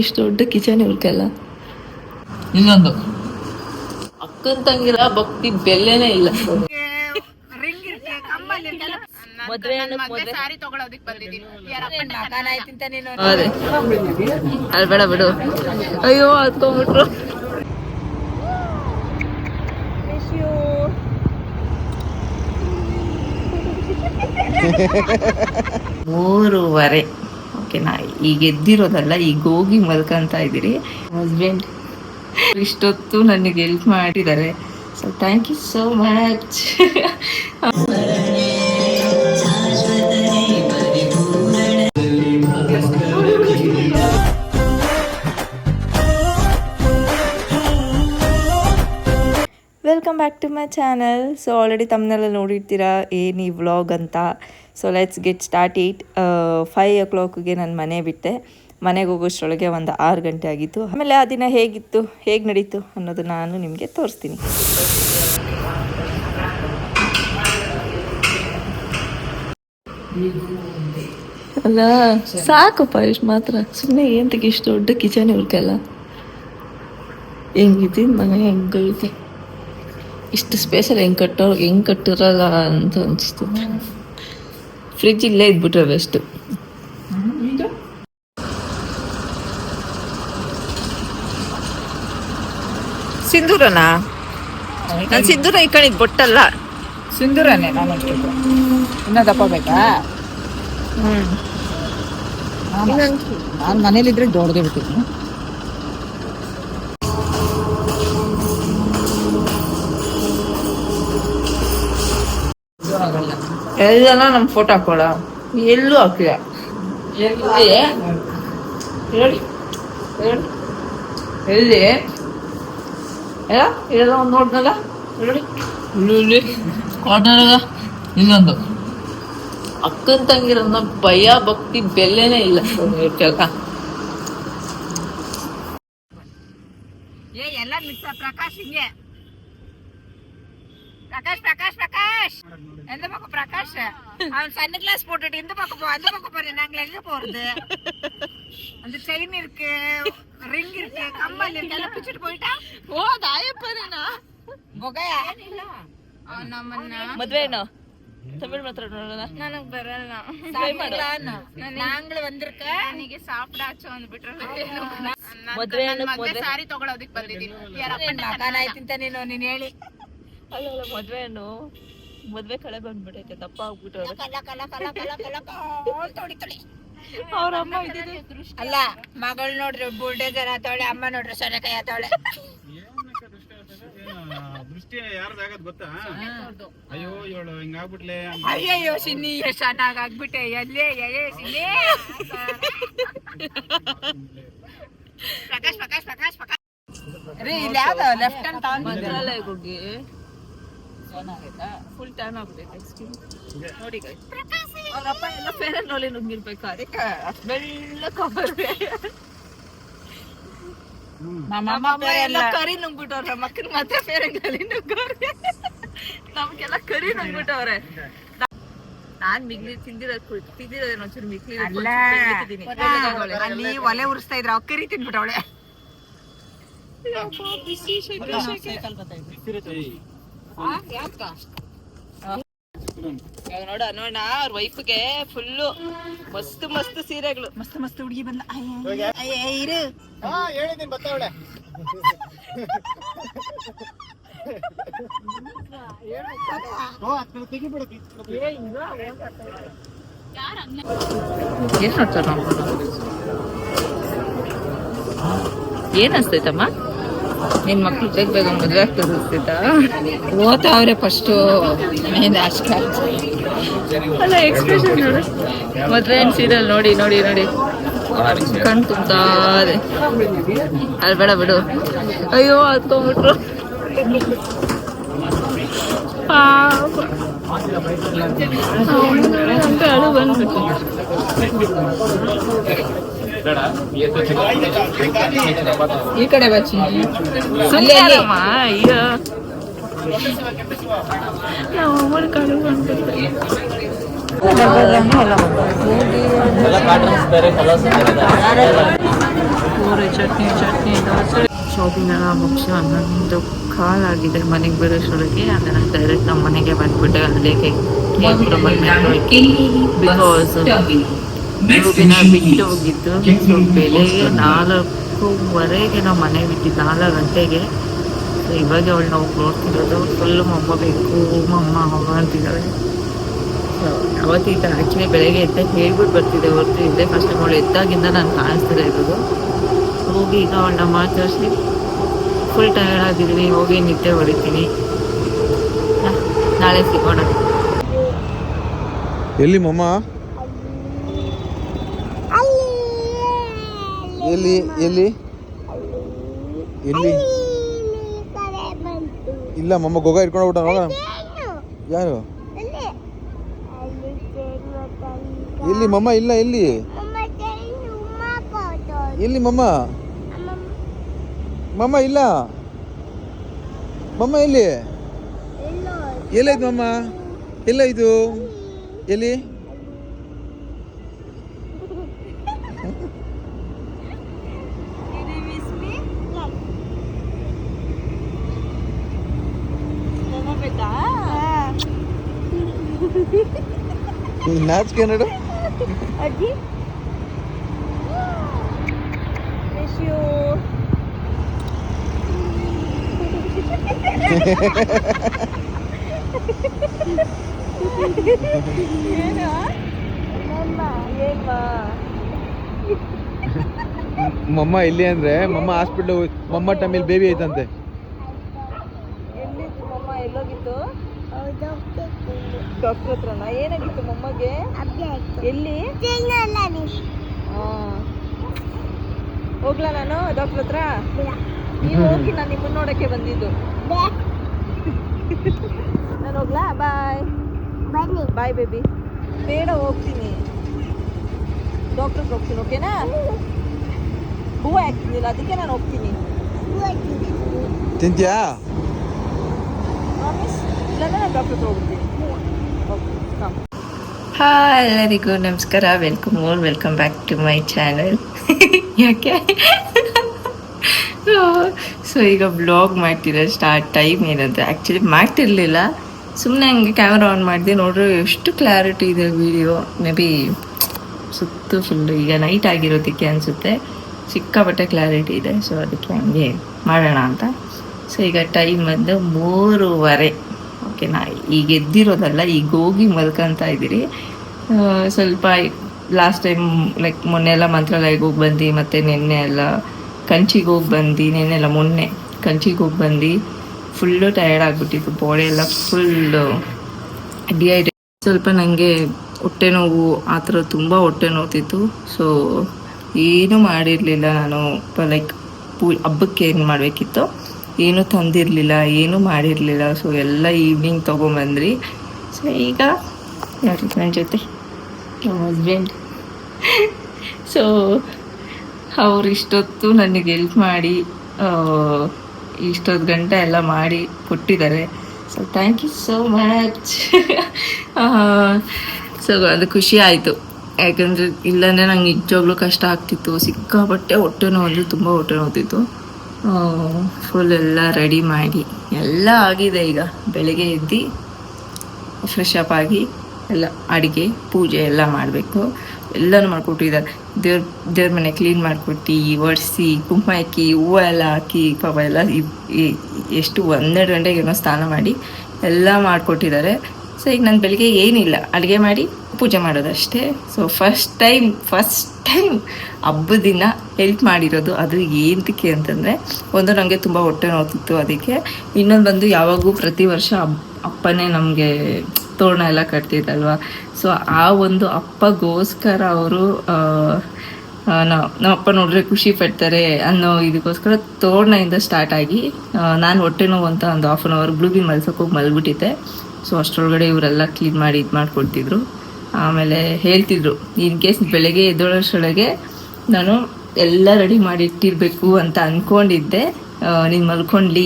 ಇಷ್ಟು ದೊಡ್ಡ ಕಿಚನ್ ಇವ್ರಿಗೆಲ್ಲ ಇನ್ನೊಂದು ಅಕ್ಕನ್ ತಂಗಿರ ಭಕ್ತಿ ಬೆಲೆನೇ ಇಲ್ಲ. ರಿಂಗ್ ಇರುತ್ತೆ ಕಮ್ಮಲ್ ಇರ್ತಲ್ಲ ಮದ್ವೆ ಹೆಣ್ಣು ಮದ್ವೆ. ಸಾರಿ ತಗೊಳೋದಿಕ್ ಬಂದಿದ್ದೀನಿ ಯಾರಪ್ಪನ ಮಗನ ಆಯ್ತಿಂತ ನೀನು ಅದೇ ಅಲ್ಲಿ ಬೇಡ ಬಿಡು. ಅಯ್ಯೋ ಹತ್ಕೊಂಡ್ಬಿಟ್ರು ಮೂರುವರೆ. ಓಕೆನಾ ಈಗ ಎದ್ದಿರೋದಲ್ಲ ಈಗ ಹೋಗಿ ಮಲ್ಕೊಂತ ಇದ್ದೀರಿ. ಹಸ್ಬೆಂಡ್ ಇಷ್ಟೊತ್ತು ನನಗೆ ಹೆಲ್ಪ್ ಮಾಡಿದ್ದಾರೆ. So thank you so much welcome back to my channel so already ತಮ್ಮನೆಲ್ಲ ನೋಡಿರ್ತೀರಾ ಏನು ಈ ವ್ಲಾಗ್ ಅಂತ. So let's get start it five ಓ ಕ್ಲಾಕ್ಗೆ ನಾನು ಮನೆ ಬಿಟ್ಟೆ. ಮನೆಗೆ ಹೋಗೋಷ್ಟರೊಳಗೆ ಒಂದು ಆರು ಗಂಟೆ ಆಗಿತ್ತು. ಆಮೇಲೆ ಆ ದಿನ ಹೇಗಿತ್ತು, ಹೇಗೆ ನಡೀತು ಅನ್ನೋದು ನಾನು ನಿಮಗೆ ತೋರಿಸ್ತೀನಿ. ಅಲ್ಲ, ಸಾಕಪ್ಪ ಇಷ್ಟು ಮಾತ್ರ. ಸುಮ್ಮನೆ ಏಂತಕ್ಕೆ ಇಷ್ಟು ದೊಡ್ಡ ಕಿಚನ್ ಇವ್ರಿಗೆಲ್ಲ ಹೆಂಗಿದೆ ಮನೆ, ಹೆಂಗೈತೆ. ಇಷ್ಟು ಸ್ಪೇಸಲ್ಲಿ ಹೆಂಗೆ ಕಟ್ಟೋ ಹೆಂಗೆ ಕಟ್ಟಿರಲ್ಲ ಅಂತ ಅನಿಸ್ತು. ಫ್ರಿಜ್ ಇಲ್ಲೇ ಇದ್ಬಿಟ್ರೆ ಬೆಸ್ಟು ಸಿಂಧೂರನಾ? ನಾನು ಸಿಂಧೂರ ಇಕ್ಕಣಿದ್ ಬೊಟ್ಟಲ್ಲ. ಸಿಂಧೂರನೇ ನಾನು ಇನ್ನೂ ಇನ್ನ ದಪ್ಪ ಬೇಕಾ ಹ್ಮ್. ನಾನು ಮನೇಲಿದ್ರೆ ದೊಡ್ಡದೇ ಬಿಟ್ಟಿದ್ದೀನಿ ಎಲ್ಲನ ನಮ್ ಫೋಟೋ ಹಾಕೋಳ. ಎಲ್ಲೂ ಹಾಕಿಲ್ಲ ಎಲ್ಲಿ? ಹೇಳಿ ಎಲ್ಲಿ? ಎಲ್ಲ ಇದೆಲ್ಲ ಒಂದು ನೋಡ್ನಲ್ಲ ನೋಡಿ ಇಲ್ಲಿ ಇನ್ನೊಂದು ಅಕ್ಕನ ತಂಗಿರನ್ನ ಭಯ, ಭಕ್ತಿ, ಬೆಲೆನೇ ಇಲ್ಲ. ಏ, ಎಲ್ಲ ಮಿಕ್ಸ ಪ್ರಕಾಶ್ ಹಿಂಗೆ. பிரகாஷ் பிரகாஷ் பிரகாஷ் எந்த பக்கம் பிரகாஷ் அவன் சன்னு கிளாஸ் போட்டுட்டு இந்த பக்கம் போ அந்த பக்கம் போறேன் நாங்க எங்க போறது அந்த செயின் இருக்கு ரிங் இருக்கு கம்மல் இருக்கு எல்லாம் பிச்சுட்டு போயிட்டா ಓ ದಾಯಪ್ಪನೇನಾ ಬೊಗಯಾ ನಮ್ಮನ್ನ ಮದ್ವೆ ಏನೋ ತಮಿಳ್ ಮಾತಾಡೋಣ ನನಗ್ ಬರಲ್ಲ Try ಮಾಡು. நாங்களும் வந்திருக்க ನನಗೆ ಸಾಪಿಡಾಚು ಅಂದ್ಬಿಟ್ರೆ ಮದ್ವೆ ಹೆಣ್ಣು ಮದ್ವೆ ಸಾರಿ ತಗೊಳೋದಿಕ್ ಬಂದಿದ್ದೀನಿ ಯಾರಪ್ಪನ ಮಗನ ಆಯ್ತಿಂತ ನೀನು ನೀನ್ ಹೇಳಿ ಅಲ್ಲ ಅಲ್ಲ ಮದ್ವೆ ಏನು ಮದ್ವೆ ಕಳೆ ಬಂದ್ಬಿಟ್ಟೈತೆ ದಪ್ಪ ಆಗ್ಬಿಟ್ಟು ಅವ್ರ ಅಮ್ಮ ಇದ್ದಿದ್ದು? ಅಲ್ಲ ಮಗಳು ನೋಡ್ರಿ ಬುಲ್ಡೇಜರ್ ಆತವಳೆ ಅಮ್ಮ ನೋಡ್ರಿ ಸೊನೆಕಾಯಿ ಆತವಳೆ. ದೃಷ್ಟಿ ಯಾರ್ದಾಗದ್ ಗೊತ್ತಾ ಅಯ್ಯೋ ಇವಳು ಹಿಂಗಾಗ್ಬಿಟ್ಲೆ. ಅಯ್ಯಯ್ಯೋ ಸಿನ್ನಿ ಎಷ್ಟು ಚೆನ್ನಾಗ್ ಆಗ್ಬಿಟ್ಟೆ. ಎಲ್ಲೇ ಅಯ್ಯೋ ಸಿನ್ನಿ? ಪ್ರಕಾಶ್ ಪ್ರಕಾಶ್ ಪ್ರಕಾಶ್ ಪ್ರಕಾಶ್. ರೀ ಇಲ್ಲಿ ಯಾವ್ದು? ಲೆಫ್ಟ್ ಅಂತ ತಗೊಂಡ್ ಹೋಗಿ ಫುಲ್ ಟ್ಯಾನ್ ಆಗ್ಬಿಟ್ಟೈತೆ ಸ್ಕಿನ್ ನೋಡಿ ಗೈಸ್ ಅವ್ರ ಅಪ್ಪ ಎಲ್ಲ ಫೇರ್ ಅಂಡ್ ಲವ್ಲಿ ನುಗ್ಗಿರ್ಬೇಕು ಅದಕ್ಕೆ ಬೆಳ್ಳ ಕವರ್ ನಮ್ಮ ಅಮ್ಮ ಎಲ್ಲ ಕರಿ ನುಂಗ್ಬಿಟ್ಟವ್ರೆ ನಮ್ಮ ಅಕ್ಕನ ಮಾತ್ರ ಫೇರ್ ಅಂಡ್ ಲವ್ಲಿ ನುಗ್ಗವ್ರೆ ನಮ್ಗೆಲ್ಲ ಕರಿ ನುಂಗ್ಬಿಟ್ಟವ್ರೆ. ನಾನ್ ಮಿಗ್ಲಿ ತಿಂದಿರೋದು ತಿಂದಿರೋದೇನೋ ಒಂಚೂರು ಮಿಗ್ಲಿ ಅಲ್ಲ. ಅಲ್ಲಿ ಒಲೆ ಉರಿಸ್ತಾ ಇದ್ರ ಅಕ್ಕರಿ ತಿನ್ಬಿಟ್ಟವಳೆ. ನೋಡ ನೋಡ ಅವ್ರ ವೈಫ್ಗೆ ಫುಲ್ಲು ಮಸ್ತ್ ಮಸ್ತ್ ಸೀರೆಗಳು. ಮಸ್ತ್ ಮಸ್ತ್ ಹುಡುಗಿ ಬಂದ ಇರು. ಹಾ ಹೇಳಿದ್ದೀನಿ ಬರ್ತಾವಳೆ ಏನ್ ನೋಡ್ತಾರ ಏನ್ ಅನ್ಸ್ತೈತಮ್ಮ? ನಿನ್ ಮಕ್ಳು ಬೇಗ ಬೇಗ ಮದ್ವೆ ಆಗ್ತದೆ ಅನ್ಸ್ತೈತಾ ಓದ್ತಾವ್ರೆ ಫಸ್ಟ್ ಮೇನ್ ಅಷ್ಟ ಎಕ್ಸ್ಪ್ರೆಷನ್ ನೋಡು ಮದ್ವೆ ಸೀರಿಯಲ್ ನೋಡಿ ನೋಡಿ ನೋಡಿ. ಕಣ್ ಇದೆ. ಅಲ್ಲಿ ಬೇಡ ಬಿಡು. ಅಯ್ಯೋ ಹತ್ಕೊಂಡ್ಬಿಟ್ರು ಅಂತ ಅಳು ಬಂದ್ಬಿಟ್ಟು. ಈ ಕಡೆ ಬಚ್ಚಿ ಸುಮ್ಮನೆ ಅಯ್ಯೋ ನಾವು ಅಮ್ಮನ ಕಳು ಬಂದ್ಬಿಟ್ಟು ಪೂರಿ ಚಟ್ನಿ ಚಟ್ನಿ ದೋಸೆ. ಶಾಪಿಂಗ್ ಎಲ್ಲ ಮುಗಿಸಿ ಹನ್ನೊಂದು ಕಾಲಾಗಿದೆ ಮನೆಗೆ ಬರೋಷ್ಟೊಳಗೆ ಅಂದರೆ ನಾನು ಡೈರೆಕ್ಟ್ ನಮ್ಮ ಮನೆಗೆ ಬಂದ್ಬಿಟ್ಟೆ ಅಲ್ಲೇ ಕೇಕ್ ಬಿಕಾಸ್ ರೂಬಿನ ಬಿಟ್ಟು ಹೋಗಿದ್ದು. ಬೆಳಿಗ್ಗೆ ನಾಲ್ಕೂವರೆಗೆ ನಾವು ಮನೆ ಬಿಟ್ಟಿದ್ದು ನಾಲ್ಕು ಗಂಟೆಗೆ. ಇವಾಗ ಅವಳು ನಾವು ನೋಡ್ತಿರೋದು ಫುಲ್ ಮಮ್ಮ ಬೇಕು ಮಮ್ಮ ಅಮ್ಮ ಅಂತಿದ್ದಾಳೆ ಸೊ ಅವತ್ತಿದ್ದ ಆ್ಯಕ್ಚುಲಿ ಬೆಳಗ್ಗೆ ಎದ್ದ ಹೇಳ್ಬಿಟ್ಟು ಬರ್ತಿದ್ದೆ ಹೊರತು ಇಲ್ಲೇ ಫಸ್ಟ್ ಅವಳು ಎದ್ದಾಗಿಂದ ನಾನು ಕಾಣಿಸ್ತಿಲ್ಲ ಇರೋದು. ಹೋಗಿ ಈಗ ಅವಳನ್ನ ಮಾತಾಡಿಸಿ ಫುಲ್ ಟಯರ್ಡ್ ಆಗಿದ್ದೀನಿ ಹೋಗಿ ನಿದ್ದೆ ಹೊಡಿತೀನಿ. ಹ, ನಾಳೆ ಸಿಗೋಣ. ಎಲ್ಲಿ ಮಮ್ಮ? ಎಲ್ಲಿ ಎಲ್ಲಿ? ಎಲ್ಲಿ? ಇಲ್ಲ, ಮಮ್ಮ ಗೊಗ ಇಟ್ಕೊಂಡು ಹೋಗ್ಬಿಟ್ಟ ಯಾರು? ಎಲ್ಲಿ, ಮಮ್ಮ? ಇಲ್ಲ, ಎಲ್ಲಿ? ಎಲ್ಲಿ, ಮಮ್ಮ? ಮಮ್ಮ, ಇಲ್ಲ? ಮಮ್ಮ, ಎಲ್ಲಿ? ಎಲ್ಲಾಯ್ತು ಮಮ್ಮ? ಇದು ಎಲ್ಲಿ? ನಾಚಿಕೆ ನೋಡು ಮಮ್ಮ ಇಲ್ಲಿ ಅಂದ್ರೆ ಮಮ್ಮ ಹಾಸ್ಪಿಟ್ಲ್ ಮಮ್ಮ ಟೈಮಲ್ಲಿ ಬೇಬಿ ಐತಂತೆ. ಡಾಕ್ಟರ್ ಹತ್ರನ? ಏನಾಗಿತ್ತು ಮೊಮ್ಮಗೆ? ಎಲ್ಲಿ. ಹೋಗ್ಲಾ ನಾನು ಡಾಕ್ಟರ್ ಹತ್ರ? ನೀವು ಹೋಗಿ ನಾನು ನಿಮ್ಮನ್ನ ನೋಡಕ್ಕೆ ಬಂದಿದ್ದು. ನಾನು ಹೋಗ್ಲಾ? ಬಾಯ್. Bye baby. ಬೇಡ ಹೋಗ್ತೀನಿ. ಡಾಕ್ಟರ್ ಹೋಗ್ತೀನಿ ಓಕೆನಾ? ಹೂವು ಹಾಕ್ತಿದ್ದಿಲ್ಲ ಅದಕ್ಕೆ ನಾನು ಹೋಗ್ತೀನಿ. ತಿಂತ್ಯಾ? ಪ್ರಾಮಿಸ್ ಇಲ್ಲಾಂದ್ರೆ ನಾನು ಡಾಕ್ಟರ್ ಹತ್ರ ಹೋಗ್ತೀನಿ. ಹಾಯ್ ಎಲ್ಲರಿಗೂ ನಮಸ್ಕಾರ. Welcome more welcome back to my channel ಯಾಕೆ? ಸೊ ಈಗ ಬ್ಲಾಗ್ ಮಾಡ್ತಿರೋ ಸ್ಟಾರ್ಟ್ ಟೈಮ್ ಏನಂತ? ಆ್ಯಕ್ಚುಲಿ ಮಾಡ್ತಿರ್ಲಿಲ್ಲ. ಸುಮ್ಮನೆ ಹಂಗೆ ಕ್ಯಾಮ್ರಾ ಆನ್ ಮಾಡಿದೆ. ನೋಡ್ರಿ ಎಷ್ಟು ಕ್ಲಾರಿಟಿ ಇದೆ ವಿಡಿಯೋ ಮೇ ಬಿ ಸುತ್ತು ಫುಲ್ಲು ಈಗ ನೈಟ್ ಆಗಿರೋದಕ್ಕೆ ಅನಿಸುತ್ತೆ. ಸಿಕ್ಕಾಪಟ್ಟೆ ಕ್ಲಾರಿಟಿ ಇದೆ. ಸೊ ಅದಕ್ಕೆ ಹಂಗೆ ಮಾಡೋಣ ಅಂತ. ಸೊ ಈಗ ಟೈಮ್ ಬಂದು ಮೂರುವರೆ. ಓಕೆನಾ ಈಗ ಎದ್ದಿರೋದಲ್ಲ ಈಗ ಹೋಗಿ ಮಲ್ಕೊಂತ ಇದ್ದೀರಿ. ಸ್ವಲ್ಪ ಲಾಸ್ಟ್ ಟೈಮ್ ಲೈಕ್ ಮೊನ್ನೆ ಎಲ್ಲ ಮಂತ್ರಾಲಯಕ್ಕೆ ಹೋಗಿ ಬಂದು, ಮತ್ತು ನಿನ್ನೆ ಎಲ್ಲ ಕಂಚಿಗೆ ಹೋಗಿ ಬಂದು, ನಿನ್ನೆ ಎಲ್ಲ ಮೊನ್ನೆ ಕಂಚಿಗೆ ಹೋಗಿ ಬಂದು. ಫುಲ್ಲು ಟಯರ್ಡ್ ಆಗಿಬಿಟ್ಟಿತ್ತು ಬಾಡಿ ಎಲ್ಲ ಫುಲ್ಲು ಡಿಹೈಡ್ರೇಟ್ ಸ್ವಲ್ಪ ನನಗೆ ಹೊಟ್ಟೆ ನೋವು, ಆ ಥರ ತುಂಬ ಹೊಟ್ಟೆ ನೋವ್ತಿತ್ತು. ಸೊ ಏನೂ ಮಾಡಿರಲಿಲ್ಲ ನಾನು ಲೈಕ್ ಪೂ, ಹಬ್ಬಕ್ಕೆ ಏನು ಮಾಡಬೇಕಿತ್ತು? ಏನೂ ತಂದಿರಲಿಲ್ಲ, ಏನೂ ಮಾಡಿರಲಿಲ್ಲ. ಸೊ ಎಲ್ಲ ಈವ್ನಿಂಗ್ ತೊಗೊಂಬಂದ್ರಿ. ಸೊ ಈಗ ನೋಡಿ ನನ್ನ ಜೊತೆ? ನಮ್ಮ ಹಸ್ಬೆಂಡ್ ಸೊ ಅವ್ರು ಇಷ್ಟೊತ್ತು ನನಗೆ ಹೆಲ್ಪ್ ಮಾಡಿ ಇಷ್ಟೊತ್ತು ಗಂಟೆ ಎಲ್ಲ ಮಾಡಿ ಕೊಟ್ಟಿದ್ದಾರೆ. So thank you so much so ಅದು ಖುಷಿ ಆಯಿತು. ಯಾಕಂದರೆ ಇಲ್ಲಾಂದರೆ ನಂಗೆ ನಿಜವಾಗ್ಲೂ ಕಷ್ಟ ಆಗ್ತಿತ್ತು. ಸಿಕ್ಕಾಪಟ್ಟೆ ಹೊಟ್ಟೆ ನೋವು ತುಂಬ ಹೊಟ್ಟೆ ನೋವ್ತಿತ್ತು. ಫುಲ್ ಎಲ್ಲ ರೆಡಿ ಮಾಡಿ. ಎಲ್ಲ ಆಗಿದೆ ಈಗ. ಬೆಳಗ್ಗೆ ಎದ್ದು ಫ್ರೆಶ್ ಅಪ್ ಆಗಿ ಎಲ್ಲ ಅಡುಗೆ, ಪೂಜೆ ಎಲ್ಲ ಮಾಡಬೇಕು. ಎಲ್ಲನೂ ಮಾಡಿಕೊಟ್ಟಿದ್ದಾರೆ. ದೇವ್ರ ದೇವ್ರ ಮನೆ ಕ್ಲೀನ್ ಮಾಡಿಕೊಟ್ಟು ಒರೆಸಿ ಕುಂಕುಮ ಹಾಕಿ, ಹೂವು ಎಲ್ಲ ಹಾಕಿ, ಪಾಪ ಎಲ್ಲ ಎಷ್ಟು ಒಂದೆರಡು ಗಂಟೆಗೆ ಏನೋ ಸ್ನಾನ ಮಾಡಿ ಎಲ್ಲ ಮಾಡಿಕೊಟ್ಟಿದ್ದಾರೆ. ಸೊ ಈಗ ನಾನು ಬೆಳಿಗ್ಗೆ ಏನಿಲ್ಲ. ಅಡುಗೆ ಮಾಡಿ ಪೂಜೆ ಮಾಡೋದಷ್ಟೇ. So first time first time ಹಬ್ಬದ ದಿನ ಹೆಲ್ಪ್ ಮಾಡಿರೋದು ಅದು ಏನಕ್ಕೆ ಅಂತಂದರೆ, ಒಂದು ನನಗೆ ತುಂಬ ಹೊಟ್ಟೆ ನೋತಿತ್ತು ಅದಕ್ಕೆ. ಇನ್ನೊಂದು ಬಂದು ಯಾವಾಗೂ ಪ್ರತಿ ವರ್ಷ ಅಪ್ಪನೇ ನಮಗೆ ತೋರಣ ಎಲ್ಲ ಕಟ್ತಿದ್ದಲ್ವ? ಸೊ ಆ ಒಂದು ಅಪ್ಪಗೋಸ್ಕರ ಅವರು ನಮ್ಮ ಅಪ್ಪ ನೋಡಿದ್ರೆ ಖುಷಿ ಪಡ್ತಾರೆ ಅನ್ನೋ ಇದಕ್ಕೋಸ್ಕರ ತೋರಣದಿಂದ ಸ್ಟಾರ್ಟ್ ಆಗಿ ನಾನು ಹೊಟ್ಟೆ ನೋವು ಅಂತ ಒಂದು ಹಾಫ್ ಆನ್ ಅವರ್ ಗ್ಲೂಬಿ ಮಲ್ಸೋಕೆ ಹೋಗಿ ಮಲ್ಬಿಟ್ಟಿದ್ದೆ. ಸೊ ಅಷ್ಟರೊಳಗಡೆ ಇವರೆಲ್ಲ ಕ್ಲೀನ್ ಮಾಡಿ ಇದು ಮಾಡಿಕೊಡ್ತಿದ್ರು. ಆಮೇಲೆ ಹೇಳ್ತಿದ್ರು ಇನ್ ಕೇಸ್ ಬೆಳಗ್ಗೆ ಎದ್ದೊಳಷ್ಟರೊಳಗೆ ನಾನು ಎಲ್ಲ ರೆಡಿ ಮಾಡಿ ಇಟ್ಟಿರಬೇಕು ಅಂತ ಅಂದ್ಕೊಂಡಿದ್ದೆ ನೀನು ಮಲ್ಕೊಂಡ್ಲಿ.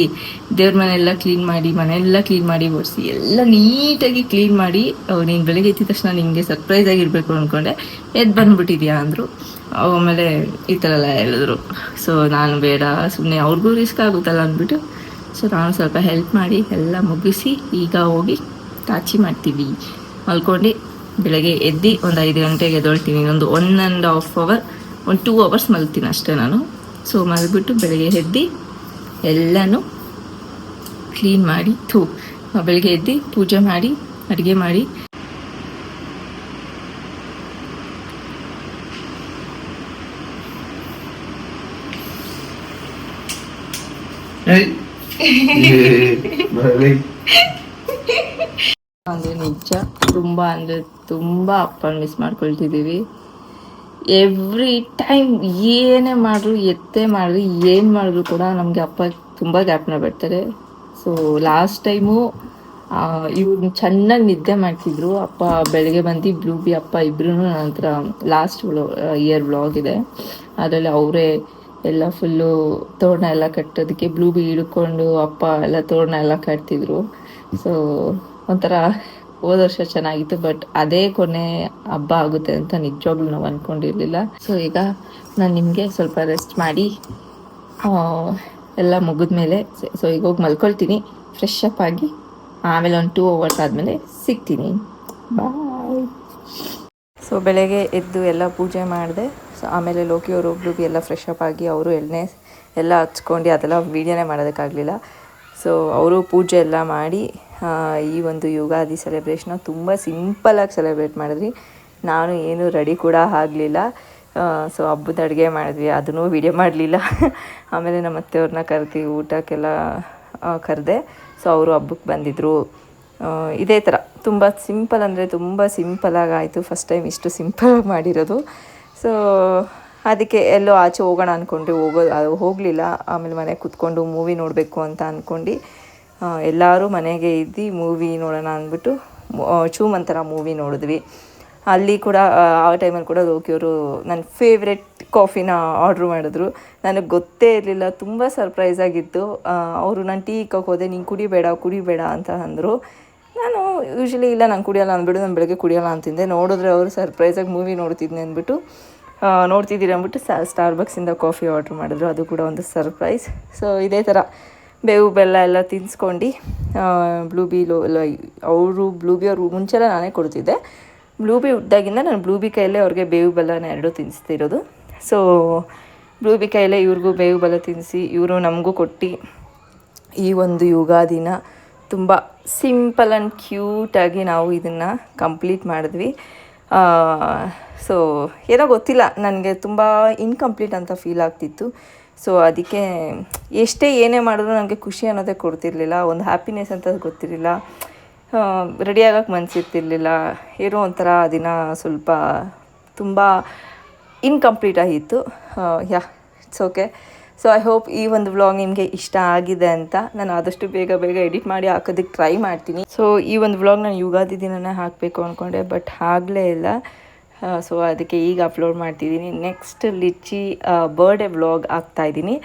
ದೇವ್ರ ಮನೆಯೆಲ್ಲ ಕ್ಲೀನ್ ಮಾಡಿ, ಮನೆಯೆಲ್ಲ ಕ್ಲೀನ್ ಮಾಡಿ ಓಡಿಸಿ ಎಲ್ಲ ನೀಟಾಗಿ ಕ್ಲೀನ್ ಮಾಡಿ ನೀನು ಬೆಳಗ್ಗೆ ಎತ್ತಿದ ತಕ್ಷಣ ನಿಮಗೆ ಸರ್ಪ್ರೈಸ್ ಆಗಿರಬೇಕು ಅಂದ್ಕೊಂಡೆ ಎದ್ದು ಬಂದುಬಿಟ್ಟಿದ್ಯಾ? ಅಂದರು. ಆಮೇಲೆ ಈ ಥರ ಎಲ್ಲ ಹೇಳಿದ್ರು. ಸೊ ನಾನು ಬೇಡ ಸುಮ್ಮನೆ ಅವ್ರಿಗೂ ರಿಸ್ಕ್ ಆಗುತ್ತಲ್ಲ ಅಂದ್ಬಿಟ್ಟು ಸೊ ನಾನು ಸ್ವಲ್ಪ ಹೆಲ್ಪ್ ಮಾಡಿ ಎಲ್ಲ ಮುಗಿಸಿ ಈಗ ಹೋಗಿ ತಾಚಿ ಮಾಡ್ತೀವಿ. ಮಲ್ಕೊಂಡು ಬೆಳಗ್ಗೆ ಎದ್ದು ಒಂದು ಐದು ಗಂಟೆಗೆ ಎದ್ದೊಳ್ತೀನಿ ಒಂದು ಒನ್ ಆ್ಯಂಡ್ ಹಾಫ್ ಅವರ್ ಒಂದು ಟೂ ಅವರ್ಸ್ ಮಲ್ತೀನಿ ಅಷ್ಟೇ ನಾನು. ಸೊ ಮಲ್ಬಿಟ್ಟು ಬೆಳಗ್ಗೆ ಎದ್ದು ಎಲ್ಲನೂ ಕ್ಲೀನ್ ಮಾಡಿ, ಥೂ, ಬೆಳಗ್ಗೆ ಎದ್ದು ಪೂಜೆ ಮಾಡಿ, ಅಡುಗೆ ಮಾಡಿ. ಅಂದರೆ ನಿಜ, ತುಂಬ ಅಂದರೆ ತುಂಬ ಅಪ್ಪನ ಮಿಸ್ ಮಾಡ್ಕೊಳ್ತಿದ್ದೀವಿ. ಎವ್ರಿ ಟೈಮ್ ಏನೇ ಮಾಡಿದ್ರು ಎತ್ತೇ ಮಾಡಿದ್ರು ಏನು ಮಾಡಿದ್ರು ಕೂಡ ನಮಗೆ ಅಪ್ಪ ತುಂಬ ಜ್ಞಾಪನ ಬರ್ತಾರೆ ಸೊ ಲಾಸ್ಟ್ ಟೈಮು ಇವ್ರು ಚೆನ್ನಾಗಿ ನಿದ್ದೆ ಮಾಡ್ತಿದ್ರು. ಅಪ್ಪ ಬೆಳಗ್ಗೆ ಬಂದು ಬ್ಲೂ ಬಿ ಅಪ್ಪ ಇಬ್ರು ನಂತರ ಲಾಸ್ಟ್ ಇಯರ್ ವ್ಲಾಗ್ ಇದೆ. ಅದರಲ್ಲಿ ಅವರೇ ಎಲ್ಲ ಫುಲ್ಲು ತೋರಣ ಎಲ್ಲ ಕಟ್ಟೋದಕ್ಕೆ ಬ್ಲೂ ಬಿ ಹಿಡ್ಕೊಂಡು ಅಪ್ಪ ಎಲ್ಲ ತೋರಣ ಎಲ್ಲ ಕಟ್ತಿದ್ರು. ಸೊ ಒಂಥರ ಹೋದ ವರ್ಷ ಚೆನ್ನಾಗಿತ್ತು ಬಟ್ ಅದೇ ಕೊನೆ ಹಬ್ಬ ಆಗುತ್ತೆ ಅಂತ ನಿಜವಾಗ್ಲೂ ನಾವು ಅನ್ಕೊಂಡಿರ್ಲಿಲ್ಲ. ಸೊ ಈಗ ನಾನು ನಿಮಗೆ ಸ್ವಲ್ಪ ರೆಸ್ಟ್ ಮಾಡಿ ಎಲ್ಲ ಮುಗಿದ್ಮೇಲೆ ಸೊ ಈಗ ಹೋಗಿ ಮಲ್ಕೊಳ್ತೀನಿ ಫ್ರೆಶ್ ಅಪ್ ಆಗಿ, ಆಮೇಲೆ ಒಂದು ಟೂ ಅವರ್ಸ್ ಆದಮೇಲೆ ಸಿಗ್ತೀನಿ. ಬಾಯ್ ಸೊ ಬೆಳಗ್ಗೆ ಎದ್ದು ಎಲ್ಲ ಪೂಜೆ ಮಾಡಿದೆ ಸೊ ಆಮೇಲೆ ಲೋಕಿ ಅವರು ಒಬ್ಬರು ಎಲ್ಲ ಫ್ರೆಶ್ ಅಪ್ ಆಗಿ ಅವರು ಎಣ್ಣೆ ಎಲ್ಲ ಹಚ್ಕೊಂಡು ಅದೆಲ್ಲ ವೀಡಿಯೋನೇ ಮಾಡೋದಕ್ಕಾಗಲಿಲ್ಲ. ಸೊ ಅವರು ಪೂಜೆ ಎಲ್ಲ ಮಾಡಿ ಈ ಒಂದು ಯುಗಾದಿ ಸೆಲೆಬ್ರೇಷನ್ನ ತುಂಬ ಸಿಂಪಲಾಗಿ ಸೆಲೆಬ್ರೇಟ್ ಮಾಡಿದ್ವಿ. ನಾನು ಏನು ರೆಡಿ ಕೂಡ ಆಗಲಿಲ್ಲ. ಸೊ ಹಬ್ಬದ ಅಡುಗೆ ಮಾಡಿದ್ವಿ. ಅದನ್ನೂ ವೀಡಿಯೋ ಮಾಡಲಿಲ್ಲ. ಆಮೇಲೆ ನಮ್ಮ ಅತ್ತೆಯವ್ರನ್ನ ಕರೆದು ಊಟಕ್ಕೆಲ್ಲ ಕರೆದೆ. ಸೊ ಅವರು ಹಬ್ಬಕ್ಕೆ ಬಂದಿದ್ದರು ಇದೇ ಥರ ತುಂಬ ಸಿಂಪಲ್ ಅಂದರೆ ತುಂಬ ಸಿಂಪಲಾಗಿ ಆಯಿತು. ಫಸ್ಟ್ ಟೈಮ್ ಇಷ್ಟು ಸಿಂಪಲಾಗಿ ಮಾಡಿರೋದು. ಸೊ ಅದಕ್ಕೆ ಎಲ್ಲೋ ಆಚೆ ಹೋಗೋಣ ಅಂದ್ಕೊಂಡ್ರೆ ಹೋಗೋ ಹೋಗಲಿಲ್ಲ. ಆಮೇಲೆ ಮನೆಗೆ ಕೂತ್ಕೊಂಡು ಮೂವಿ ನೋಡಬೇಕು ಅಂತ ಅಂದ್ಕೊಂಡು ಎಲ್ಲರೂ ಮನೆಗೆ ಇದ್ದು ಮೂವಿ ನೋಡೋಣ ಅಂದ್ಬಿಟ್ಟು ಚೂಮ್ ಅಂತರ ಮೂವಿ ನೋಡಿದ್ವಿ. ಅಲ್ಲಿ ಕೂಡ ಆ, ಆ ಟೈಮಲ್ಲಿ ಕೂಡ ಲೋಕಿಯವರು ನನ್ನ ಫೇವ್ರೆಟ್ ಕಾಫಿನ ಆರ್ಡ್ರ್ ಮಾಡಿದ್ರು. ನನಗೆ ಗೊತ್ತೇ ಇರಲಿಲ್ಲ. ತುಂಬ ಸರ್ಪ್ರೈಸ್ ಆಗಿತ್ತು. ಅವರು ನಾನು ಟೀ ಇಕ್ಕೋಕೆ ಹೋದೆ. ನೀನು ಕುಡಿಬೇಡ ಕುಡಿಬೇಡ ಅಂತ ಅಂದರು. ನಾನು ಯೂಶ್ವಲಿ ಇಲ್ಲ, ನಾನು ಕುಡಿಯಲ್ಲ ಅಂದ್ಬಿಟ್ಟು ನಾನು ಬೆಳಗ್ಗೆ ಕುಡಿಯಲ್ಲ ಅಂತಿದ್ದೆ ನೋಡಿದ್ರೆ ಅವರು ಸರ್ಪ್ರೈಸಾಗಿ ಮೂವಿ ನೋಡ್ತಿದ್ನಿ ಅಂದ್ಬಿಟ್ಟು ನೋಡ್ತಿದ್ದೀರಿ ಅಂದ್ಬಿಟ್ಟು ಸ್ಟಾರ್ ಬಕ್ಸಿಂದ ಕಾಫಿ ಆರ್ಡ್ರ್ ಮಾಡಿದ್ರು. ಅದು ಕೂಡ ಒಂದು ಸರ್ಪ್ರೈಸ್ ಸೊ ಇದೇ ಥರ ಬೇವು, ಬೆಲ್ಲ ಎಲ್ಲ ತಿನ್ಸ್ಕೊಂಡು ಬ್ಲೂ ಬಿ ಲೋ ಅವರು ಬ್ಲೂ ಬಿ ಅವ್ರು ಮುಂಚೆಲ್ಲ ನಾನೇ ಕೊಡ್ತಿದ್ದೆ. ಬ್ಲೂ ಬಿ ಹುಟ್ದಾಗಿಂದ ನಾನು ಬ್ಲೂ ಬಿ ಕೈಯಲ್ಲೇ ಅವ್ರಿಗೆ ಬೇವು ಬೆಲ್ಲನ ಎರಡೂ ತಿನ್ನಿಸ್ತಿರೋದು ಸೊ ಬ್ಲೂ ಬಿ ಕೈಯಲ್ಲೇ ಇವ್ರಿಗೂ ಬೇವು ಬೆಲ್ಲ ತಿನ್ನಿಸಿ ಇವರು ನಮಗೂ ಕೊಟ್ಟು ಈ ಒಂದು ಯುಗಾದಿನ ತುಂಬ ಸಿಂಪಲ್ ಆ್ಯಂಡ್ ಕ್ಯೂಟಾಗಿ ನಾವು ಇದನ್ನು ಕಂಪ್ಲೀಟ್ ಮಾಡಿದ್ವಿ. ಸೊ ಏನೋ ಗೊತ್ತಿಲ್ಲ, ನನಗೆ ತುಂಬ ಇನ್ಕಂಪ್ಲೀಟ್ ಅಂತ ಫೀಲ್ ಆಗ್ತಿತ್ತು. ಸೊ ಅದಕ್ಕೆ ಎಷ್ಟೇ ಏನೇ ಮಾಡಿದ್ರು ನನಗೆ ಖುಷಿ ಅನ್ನೋದೇ ಕೊಡ್ತಿರ್ಲಿಲ್ಲ, ಒಂದು ಹ್ಯಾಪಿನೆಸ್ ಅಂತ ಗೊತ್ತಿರಲಿಲ್ಲ. ರೆಡಿ ಆಗೋಕ್ಕೆ ಮನಸ್ಸಿರ್ತಿರ್ಲಿಲ್ಲ ಏನೋ ಒಂಥರ ದಿನ ಸ್ವಲ್ಪ ತುಂಬ ಇನ್ಕಂಪ್ಲೀಟ್ ಆಗಿತ್ತು. Yeah it's okay so I hope ಈ ಒಂದು ವ್ಲಾಗ್ ನಿಮಗೆ ಇಷ್ಟ ಆಗಿದೆ ಅಂತ. ನಾನು ಆದಷ್ಟು ಬೇಗ ಬೇಗ ಎಡಿಟ್ ಮಾಡಿ ಹಾಕೋದಕ್ಕೆ ಟ್ರೈ ಮಾಡ್ತೀನಿ. ಸೊ ಈ ಒಂದು ವ್ಲಾಗ್ ನಾನು ಯುಗಾದಿ ದಿನನೇ ಹಾಕಬೇಕು ಅಂದ್ಕೊಂಡೆ ಬಟ್ ಆಗಲೇ ಇಲ್ಲ. ಸೊ ಅದಕ್ಕೆ ಈಗ ಅಪ್ಲೋಡ್ ಮಾಡ್ತಿದ್ದೀನಿ. ನೆಕ್ಸ್ಟ್ ಲಿಚ್ಚಿ ಬರ್ಡೇ ವ್ಲಾಗ್ ಹಾಕ್ತಾಯಿದ್ದೀನಿ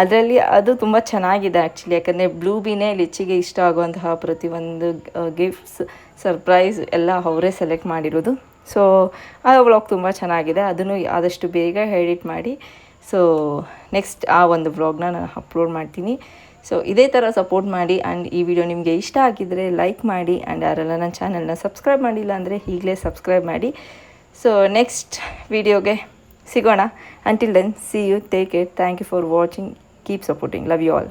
ಅದರಲ್ಲಿ ಅದು ತುಂಬ ಚೆನ್ನಾಗಿದೆ ಆ್ಯಕ್ಚುಲಿ ಯಾಕಂದರೆ ಬ್ಲೂ ಬಿನೇ ಲಿಚ್ಚಿಗೆ ಇಷ್ಟ ಆಗುವಂತಹ ಪ್ರತಿಯೊಂದು ಗಿಫ್ಟ್ಸ್ ಸರ್ಪ್ರೈಸ್ ಎಲ್ಲ ಅವರೇ ಸೆಲೆಕ್ಟ್ ಮಾಡಿರೋದು. ಸೊ ಆ ವ್ಲಾಗ್ ತುಂಬ ಚೆನ್ನಾಗಿದೆ. ಅದನ್ನು ಆದಷ್ಟು ಬೇಗ ಎಡಿಟ್ ಮಾಡಿ. ಸೊ ನೆಕ್ಸ್ಟ್ ಆ ಒಂದು ವ್ಲಾಗ್ನ ನಾನು ಅಪ್ಲೋಡ್ ಮಾಡ್ತೀನಿ. ಸೊ ಇದೇ ಥರ ಸಪೋರ್ಟ್ ಮಾಡಿ ಆ್ಯಂಡ್ ಈ ವಿಡಿಯೋ ನಿಮಗೆ ಇಷ್ಟ ಆಗಿದ್ದರೆ ಲೈಕ್ ಮಾಡಿ ಆ್ಯಂಡ್ ಯಾರೆಲ್ಲ ನನ್ನ ಚಾನಲ್ನ ಸಬ್ಸ್ಕ್ರೈಬ್ ಮಾಡಿಲ್ಲ ಅಂದರೆ ಈಗಲೇ ಸಬ್ಸ್ಕ್ರೈಬ್ ಮಾಡಿ. ಸೊ ನೆಕ್ಸ್ಟ್ ವಿಡಿಯೋಗೆ ಸಿಗೋಣ. Until then see you take it thank you for watching keep supporting love you all